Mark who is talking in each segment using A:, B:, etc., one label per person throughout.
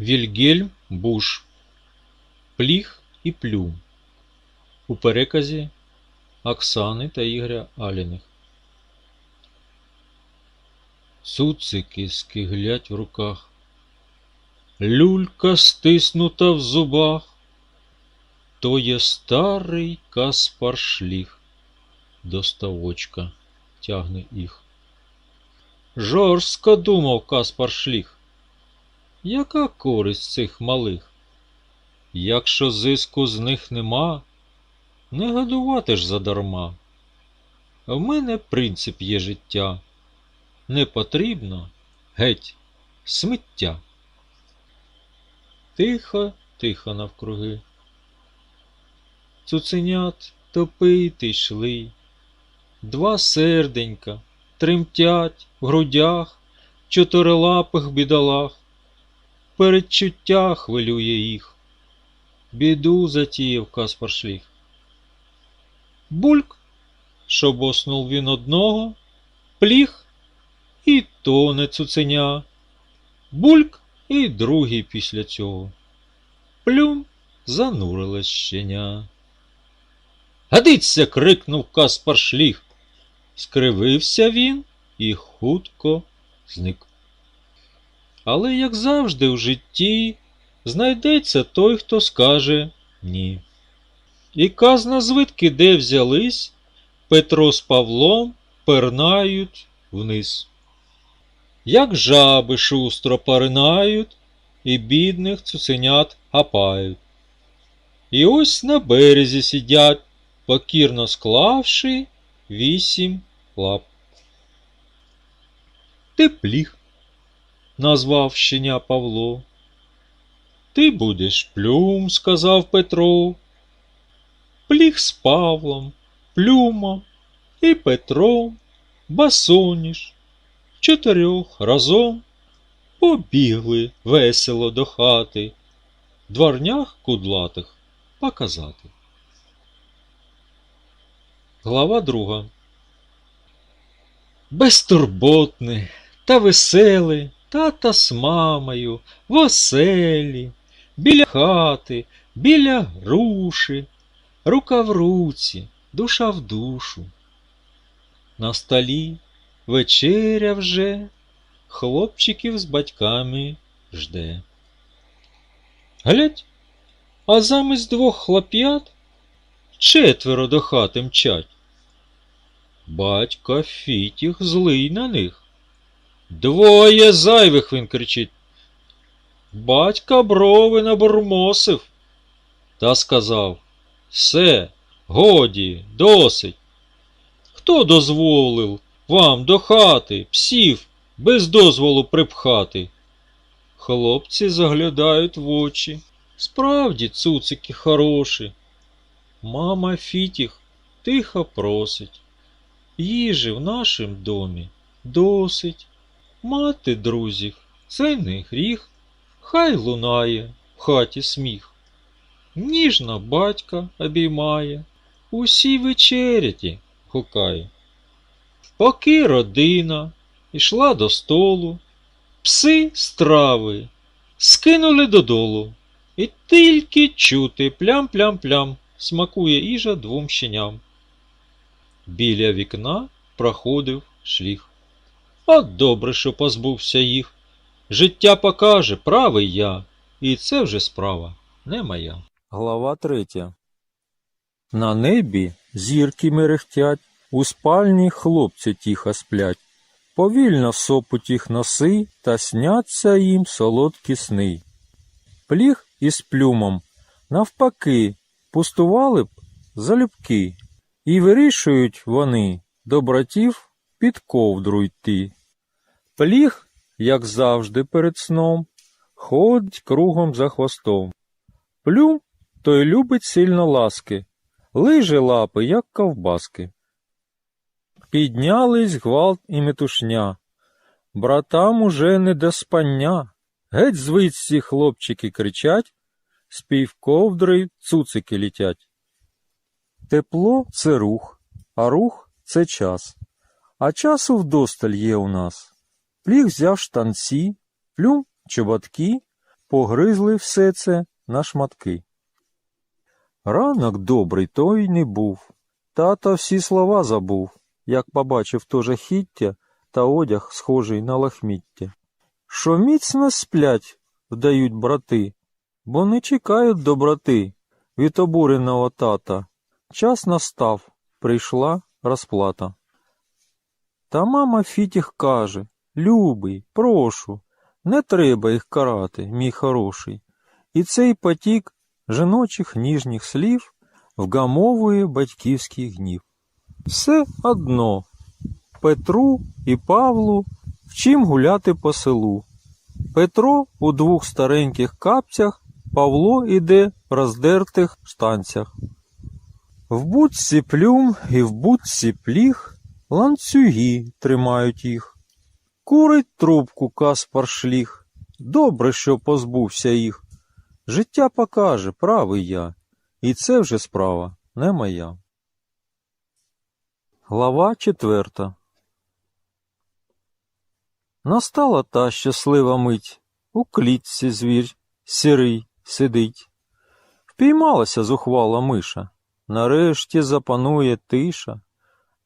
A: Вільгельм Буш Пліх і плюм у переказі Оксани та Ігоря Аліних. Цуцики скиглять в руках, люлька стиснута в зубах, то є старий Каспар Шліх, до ставочка тягне їх. Жорстко думав Каспар Шліх. Яка користь цих малих? Якщо зиску з них нема, не годувати ж задарма. В мене принцип є життя. Не потрібно геть сміття. Тихо, тихо навкруги. Цуценят топити йшли. Два серденька тремтять в грудях чотирилапих бідолах. Передчуття хвилює їх. Біду затіяв Каспар Шліх. Бульк, шобоснув він одного, пліх і тоне цуценя. Бульк і другий після цього. Плюм занурилось щеня. Гадиться. крикнув Каспар Шліх. Скривився він і хутко зник. Але, як завжди в житті, знайдеться той, хто скаже ні. І казна звідки де взялись, Петро з Павлом пернають вниз. Як жаби шустро поринають і бідних цуценят хапають. І ось на березі сидять, покірно склавши вісім лап. Ти пліх, назвав щеня Павло. Ти будеш плюм, сказав Петро. Пліх з Павлом, плюмом і Петром басоніж чотирьох разом побігли весело до хати, дворнях кудлатих показати. Глава друга. Безтурботний та веселий тата з мамою в оселі, біля хати, біля груші, рука в руці, душа в душу. На столі вечеря вже хлопчиків з батьками жде. Глядь, а замість двох хлоп'ят четверо до хати мчать. Батько Фітіх злий на них. Двоє зайвих він кричить. Батька брови набурмосив та сказав Все, годі, досить. Хто дозволив вам до хати псів без дозволу припхати? Хлопці заглядають в очі. Справді цуцики хороші. Мама Фітіх тихо просить. Їжі в нашім домі досить. Мати друзів, це не гріх, хай лунає в хаті сміх. Ніжно батька обіймає, усі вечеряті гукає. Поки родина йшла до столу, пси страви скинули додолу, і тільки чути плям-плям-плям смакує їжа двом щеням. Біля вікна проходив шліх. От добре, що позбувся їх. Життя покаже, правий я, і це вже справа не моя. Глава третя. На небі зірки мерехтять, у спальні хлопці тихо сплять. Повільно сопуть їх носи, та сняться їм солодкі сни. Пліх із плюмом, навпаки, пустували б залюбки, і вирішують вони до братів під ковдру йти. Пліх, як завжди перед сном, ходить кругом за хвостом. Плюм той любить сильно ласки, лиже лапи, як ковбаски. Піднялись гвалт і метушня. Братам уже не до спання. Геть звидці хлопчики кричать, з півковдри цуцики літять. Тепло це рух, а рух це час. А часу вдосталь є у нас. Пліх взяв штанці, плюм чоботки,
B: погризли все це на шматки. Ранок добрий той не був. Тато всі слова забув, як побачив то жахіття та одяг, схожий на лахміття. Що міцно сплять, вдають брати, бо не чекають доброти від обуреного тата. Час настав, прийшла розплата. Та мама Фітіх каже, любий, прошу, не треба їх карати, мій хороший. І цей потік жіночих ніжніх слів вгамовує батьківський гнів. Все одно Петру і Павлу вчим гуляти по селу. Петро у двох стареньких капцях, Павло іде в роздертих штанцях. В будці плюм і в будці пліг, ланцюги тримають їх. Курить трубку Каспар шліг. Добре, що позбувся їх. Життя покаже, правий я, і це вже справа не моя. Глава четверта Настала та щаслива мить, у клітці звір сірий сидить. Впіймалася зухвала миша, нарешті запанує тиша.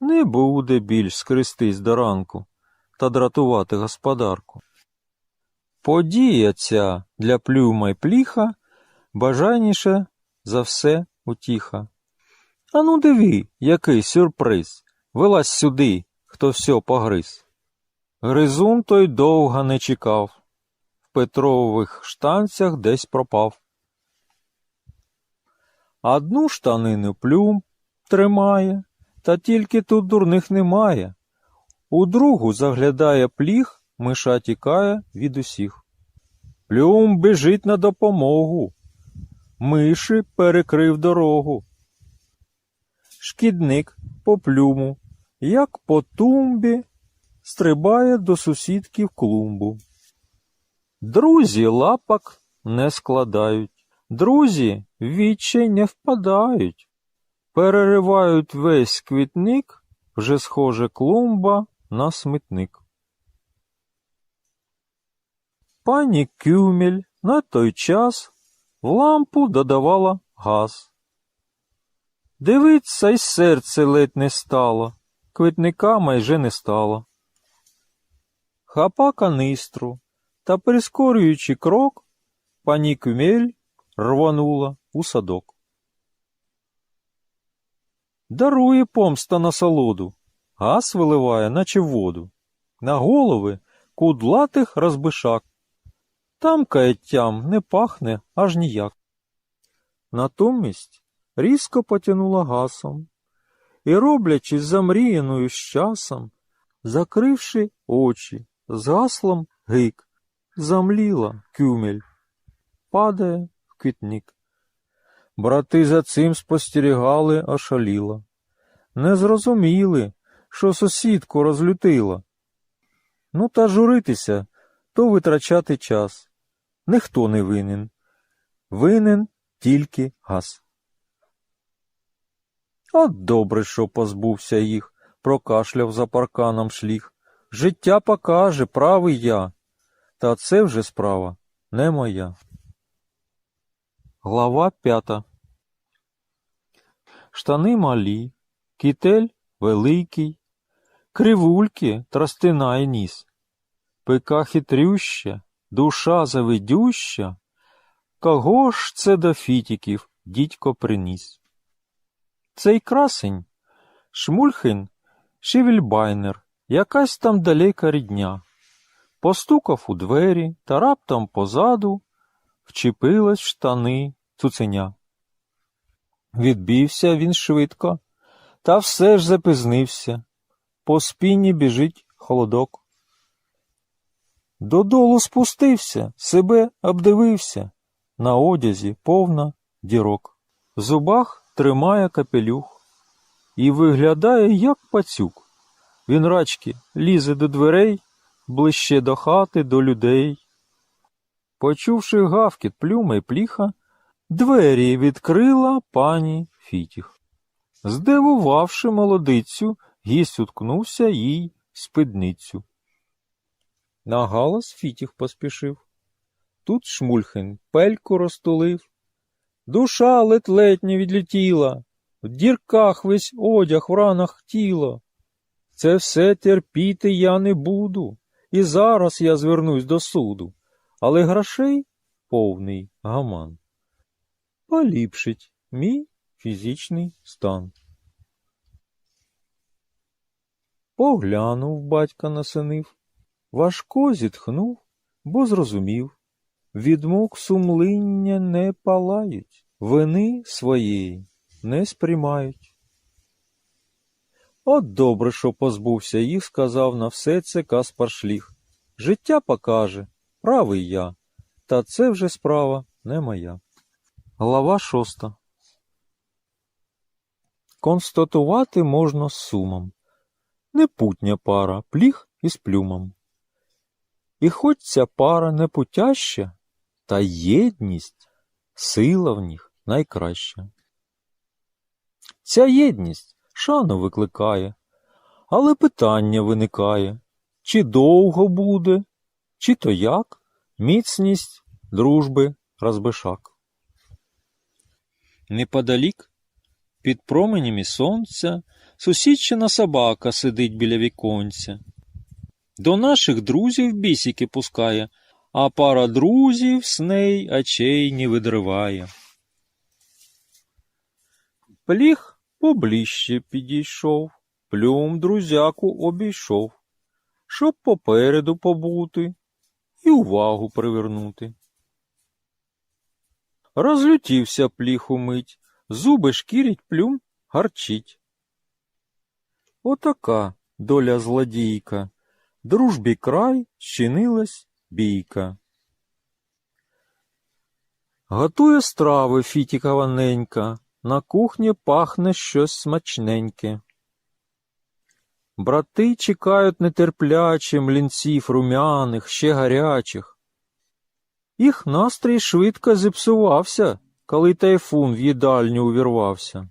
B: Не буде більш скрестись до ранку та дратувати господарку. Подія ця для плюма й пліха бажайніше за все утіха. Ану диви, який сюрприз. Вилазь сюди, хто все погриз. Гризун той довго не чекав. В Петрових штанцях десь пропав. Одну штанину плюм тримає, та тільки тут дурних немає. У другу заглядає пліг, миша тікає від усіх. Плюм біжить на допомогу. Миші перекрив дорогу. Шкідник по плюму, як по тумбі, стрибає до сусідки в клумбу. Друзі лапок не складають, друзі відчай не впадають, переривають весь квітник, вже схоже клумба на смітник. Пані Кюмель на той час в лампу додавала газ. Дивиться, й серце ледь не стало, квітника майже не стало. Хапа канистру та, прискорюючи крок, пані Кюмель рванула у садок. Дарує помста насолоду, газ виливає, наче воду, на голови кудлатих розбишак. Там каяттям не пахне аж ніяк. Натомість різко потянула гасом і, роблячись замріяною з часом, закривши очі, з гаслом гик, замліла кюмель, падає в квітник. Брати за цим спостерігали ошаліло. Не зрозуміли, що сусідку розлютила. Ну та журитися, то витрачати час. Ніхто не винен. Винен тільки газ. От добре, що позбувся їх, прокашляв за парканом шліх. Життя покаже, правий я. Та це вже справа не моя. Глава п'ята Штани малі, кітель великий, кривульки тростина і ніс, пика хитрюща, душа завидюща. Кого ж це до фітіків дідько приніс? Цей красень Шмульхин Шивільбайнер, якась там далека рідня. Постукав у двері та раптом позаду вчепилась штани цуценя. Відбився він швидко, та все ж запізнився. По спині біжить холодок. Додолу спустився, себе обдивився, на одязі повна дірок. В зубах тримає капелюх і виглядає, як пацюк. Він рачки лізе до дверей, ближче до хати, до людей. Почувши гавкіт плюма й пліха, двері відкрила пані Фітіх. Здивувавши молодицю, гість уткнувся їй в спідницю. На галас Фітіх поспішив. тут Шмульхин пельку розтулив. Душа ледь-ледь не відлетіла, в дірках весь одяг в ранах тіла. Це все терпіти я не буду, і зараз я звернусь до суду, але грошей повний гаман. Поліпшить мій фізичний стан. Поглянув батька на синив, важко зітхнув, бо зрозумів. Від мук сумлиння не палають, вини своєї не сприймають. От добре, що позбувся їх, сказав на все це Каспар Шліх. Життя покаже, правий я, та це вже справа не моя. Глава шоста. Констатувати можна з сумом. Непутня пара, пліх із плюмом. І хоч ця пара не путяща, та єдність, сила в них найкраща. Ця єдність шану викликає, але питання виникає, чи довго буде, чи то як міцність дружби розбишак. Неподалік, під променями сонця, сусідчина собака сидить біля віконця. До наших друзів бісіки пускає, а пара друзів з неї очей не видриває. Пліх поближче підійшов, плюм друзяку обійшов, щоб попереду побути і увагу привернути. Розлютівся пліх умить, зуби шкірить плюм, гарчить. Отака доля злодійка, дружбі край щинилась бійка. Готує страви Фітікова ненька, на кухні пахне щось смачненьке. Брати чекають нетерпляче млінців румяних, ще гарячих. Їх настрій швидко зіпсувався, коли тайфун в їдальню увірвався.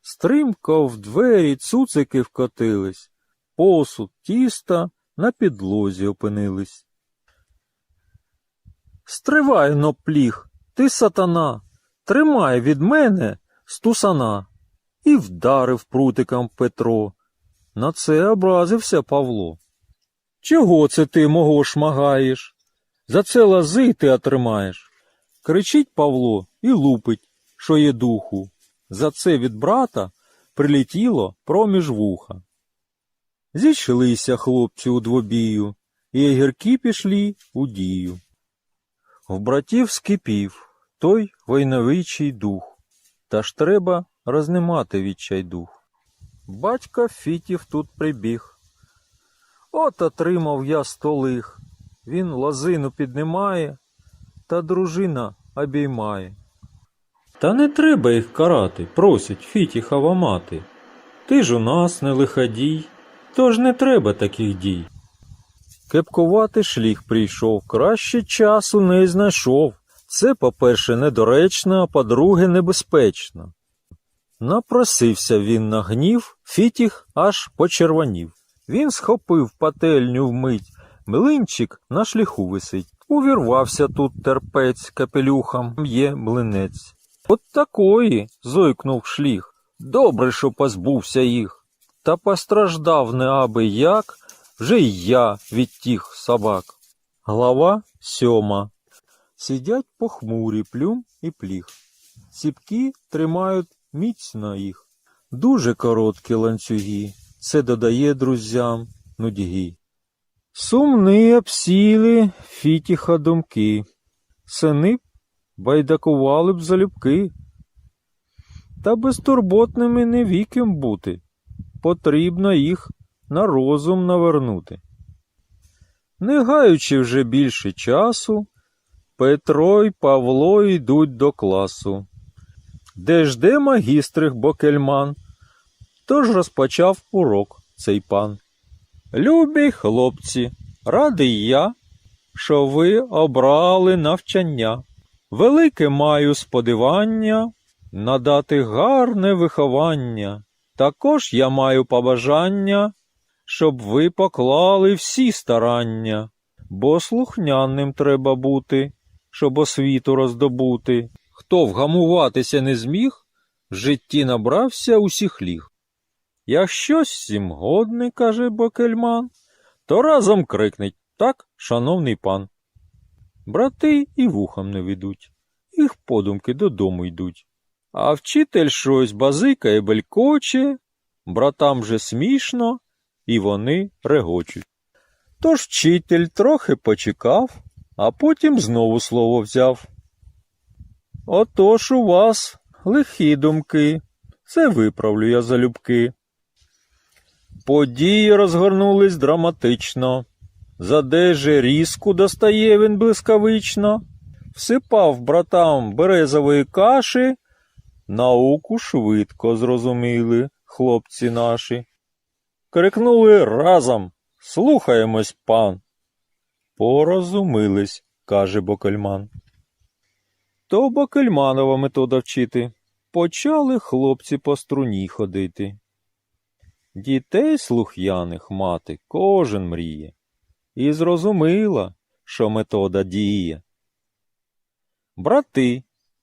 B: Стримко в двері цуцики вкотились, посуд, тіста на підлозі опинились. Стривай, но пліх, ти сатана, тримай від мене стусана. І вдарив прутиком Петро. На це образився Павло. Чого це ти мого шмагаєш? За це лази ти отримаєш. Кричить Павло і лупить, що є духу. За це від брата прилетіло проміж вуха. Зійшлися хлопці у двобію, і огірки пішли у дію. В братів скипів той войновичий дух, та ж треба рознимати відчайдух. Батька Фітів тут прибіг. От отримав я столих. Він лозину піднімає, та дружина обіймає. Та не треба їх карати, просить Фітіхова мати. Ти ж у нас не лиходій, тож не треба таких дій. Кепкувати шліх прийшов, краще часу не знайшов. Це, по-перше, недоречно, а по-друге, небезпечно. Напросився він на гнів, фітіх аж почервонів. Він схопив пательню вмить, млинчик на шліху висить. Увірвався тут терпець капелюхом, є млинець. От такої, зойкнув шліх. Добре, що позбувся їх. Та постраждав не аби як, вже й я від тих собак. Глава сьома. Сидять похмурі плюм і пліх. Ціпки тримають міцно їх. Дуже короткі ланцюги. Це додає друзям нудьги. Сумни обсіли фітіха думки. Сини байдакували б залюбки. Та безтурботними не віким бути. Потрібно їх на розум навернути. Не гаючи вже більше часу, Петро й Павло йдуть до класу. Де ж де магістрих Бокельман? Тож розпочав урок цей пан. Любі хлопці, радий я, що ви обрали навчання. Велике маю сподівання надати гарне виховання. Також я маю побажання, щоб ви поклали всі старання, Бо слухняним треба бути, щоб освіту роздобути. Хто вгамуватися не зміг, в житті набрався усіх ліг. Як щось сім годне, каже Бокельман, то разом крикнеть так, шановний пан. Брати і вухом не ведуть, їх подумки додому йдуть. А вчитель щось базикає белькоче, братам же смішно, і вони регочуть. Тож вчитель трохи почекав, а потім знову слово взяв. Отож у вас лихі думки, це виправлю я залюбки. Події розгорнулись драматично. Задеже різку достає він блискавично, всипав братам березової каші, науку швидко зрозуміли хлопці наші. Крикнули разом Слухаємось, пан. Порозумились, каже Бокельман. То Бокельманова метода вчити. Почали хлопці по струні ходити. Дітей слух'яних мати кожен мріє. І зрозуміла, що метода діє. Брати,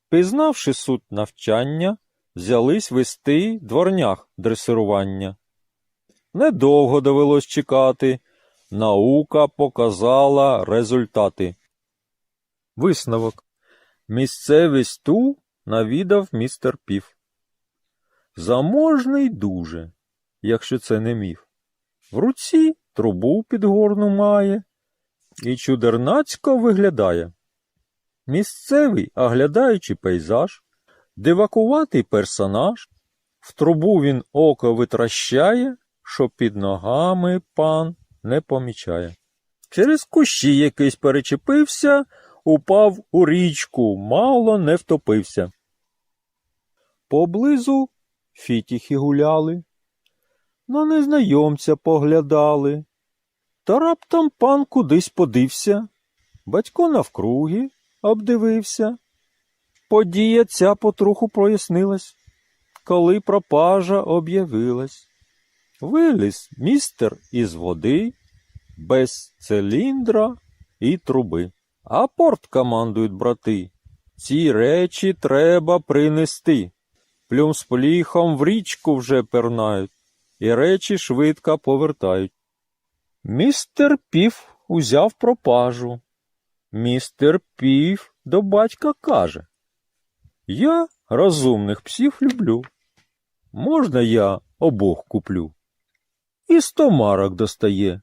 B: пізнавши суть навчання, взялись вести дворнях дресирування. Недовго довелось чекати. Наука показала результати. Висновок. Місцевість ту навідав містер Пів. Заможний дуже, якщо це не міф. В руці трубу підгорну має і чудернацько виглядає. Місцевий, оглядаючи пейзаж, дивакуватий персонаж, в трубу він око витращає, що під ногами пан не помічає. Через кущі якийсь перечепився, упав у річку, мало не втопився. Поблизу фітіхи гуляли, на незнайомця поглядали. Та раптом пан кудись подився, батько навкруги обдивився. Подія ця потроху прояснилась, коли пропажа об'явилась. Виліз містер із води, без циліндра і труби. Апорт командують брати. Ці речі треба принести. Плюм з пліхом в річку вже пернають, і речі швидко повертають. Містер Пів узяв пропажу. Містер Пів до батька каже. Я розумних псів люблю. Можна я обох куплю? І сто марок достає.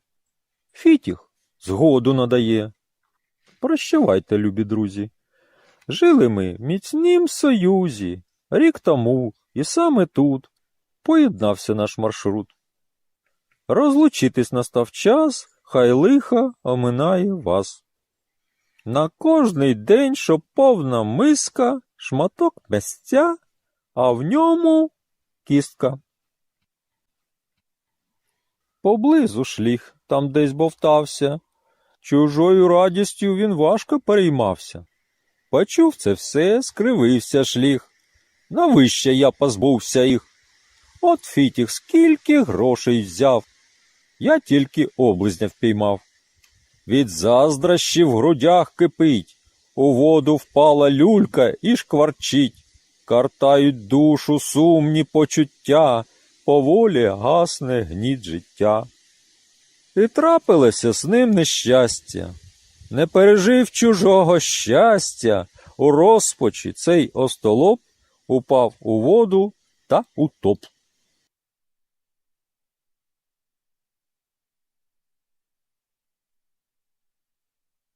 B: Фітіх згоду надає. Прощавайте, любі друзі. Жили ми в міцнім союзі. Рік тому, і саме тут поєднався наш маршрут. Розлучитись настав час, хай лиха оминає вас. На кожний день, що повна миска, шматок місця, а в ньому кістка. Поблизу шліх, там десь бовтався. Чужою радістю він важко переймався. Почув це все, скривився шліх. Навище я позбувся їх. От фітіх скільки грошей взяв. Я тільки облизня впіймав. Від заздрощі в грудях кипить, у воду впала люлька і шкварчить. Картають душу сумні почуття, поволі гасне гніт життя. І трапилося з ним нещастя. Не пережив чужого щастя, у розпачі цей остолоп упав у воду та утоп.